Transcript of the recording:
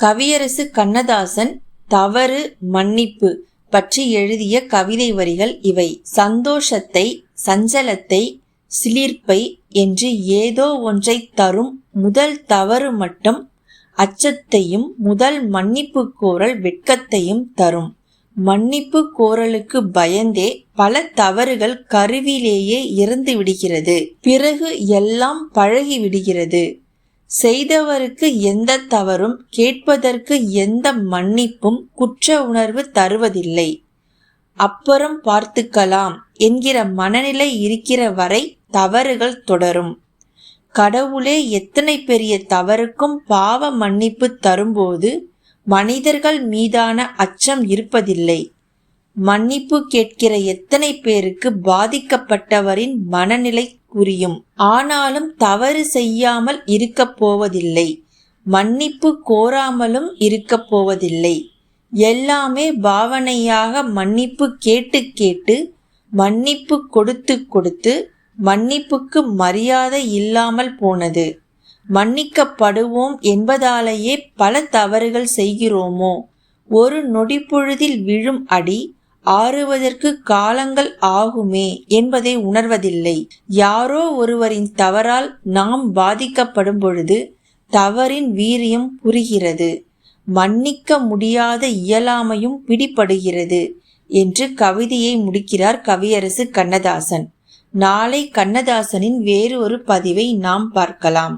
கவியரசு கண்ணதாசன் தவறு மன்னிப்பு பற்றி எழுதிய கவிதை வரிகள் இவை. சந்தோஷத்தை சஞ்சலத்தை சிலிர்ப்பை என்று ஏதோ ஒன்றை தரும் முதல் தவறு மட்டும் அச்சத்தையும் முதல் மன்னிப்பு கோரல் வெட்கத்தையும் தரும். மன்னிப்பு கோரலுக்கு பயந்தே பல தவறுகள் கருவிலேயே இறந்து விடுகிறது பிறகு எல்லாம் பழகி விடுகிறது செய்தவருக்கு எந்த தவறும் கேட்பதற்கு எந்த மன்னிப்பும் குற்ற உணர்வு தருவதில்லை. அப்புறம் பார்த்துக்கலாம் என்கிற மனநிலை இருக்கிற வரை தவறுகள் தொடரும். கடவுளே எத்தனை பெரிய தவறுக்கும் பாவ மன்னிப்பு தரும்போது மனிதர்கள் மீதான அச்சம் இருப்பதில்லை. மன்னிப்பு கேட்கிற எத்தனை பேருக்கு பாதிக்கப்பட்டவரின் மனநிலை புரியும். ஆனாலும் தவறு செய்யாமல் இருக்கப் போவதில்லை. மன்னிப்பு கோராமலும் இருக்கப் போவதில்லை. எல்லாமே பாவனையாக மன்னிப்பு கேட்டு கேட்டு மன்னிப்பு கொடுத்து கொடுத்து மன்னிப்புக்கு மரியாதை இல்லாமல் போனது. மன்னிக்கப்படுவோம் என்பதாலேயே பல தவறுகள் செய்கிறோமோ? ஒரு நொடிப்பொழுதில் விழும் அடி ஆறுவதற்கு காலங்கள் ஆகுமே என்பதை உணர்வதில்லை. யாரோ ஒருவரின் தவறால் நாம் பாதிக்கப்படும் பொழுது தவறின் வீரியம் புரிகிறது. மன்னிக்க முடியாத இயலாமையும் பிடிபடுகிறது என்று கவிதையை முடிக்கிறார் கவியரசு கண்ணதாசன். நாளை கண்ணதாசனின் வேறு ஒரு பதிவை நாம் பார்க்கலாம்.